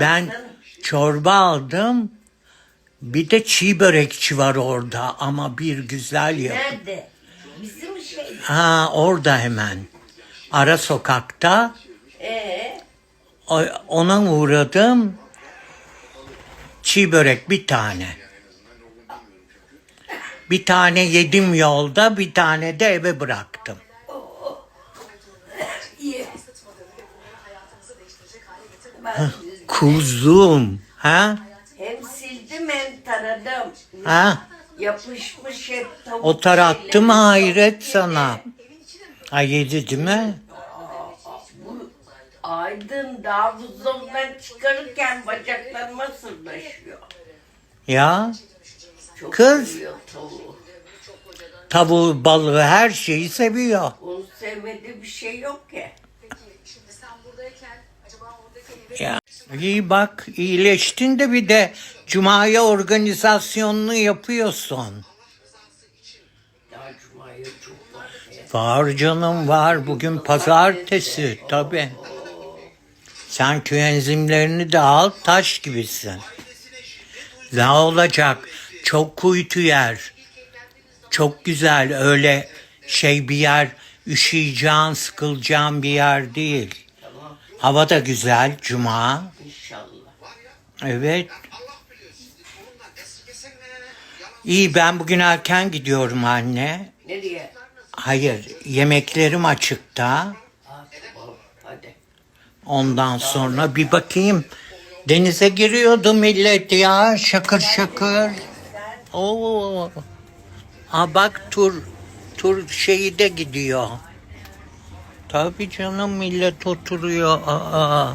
Ben çorba aldım. Bir de çiğ börekçi var orada ama bir güzel yap. Nerede? Bizim şey. Ha orada hemen. Ara sokakta. Ee, Ona uğradım. Çiğ börek bir tane. Bir tane yedim yolda, bir tane de eve bıraktım. iyi. Kuzum, ha? hem sildim hem taradım. Ha? Yapışmış hep tavuk O tarattı şeyleri. mı hayret sana? Ha yedi değil mi? Aydın daha buzdolabından çıkarırken bacaklarıma sırlaşıyor. Ya Çok Kız. seviyor tavuğu. tavuğu, balığı her şeyi seviyor. Onun sevmediği bir şey yok ki. Şimdi sen buradayken acaba oradaki eve Ya iyi bak iyileştin de bir de Cuma'ya organizasyonunu yapıyorsun. Var. Canım var. Bugün pazartesi tabi. Sen küenzimlerini de al taş gibisin. Ne olacak? Çok kuytu yer. Çok güzel öyle şey bir yer üşüyeceğin sıkılacağın bir yer değil. Hava da güzel cuma. İnşallah. Evet. İyi ben bugün erken gidiyorum anne. Nereye? Hayır yemeklerim açıkta. Hadi. Ondan sonra bir bakayım. Denize giriyordu millet ya şakır şakır. Oo. Ha bak tur tur şeyi de gidiyor. Tabii canım millet oturuyor. Aa.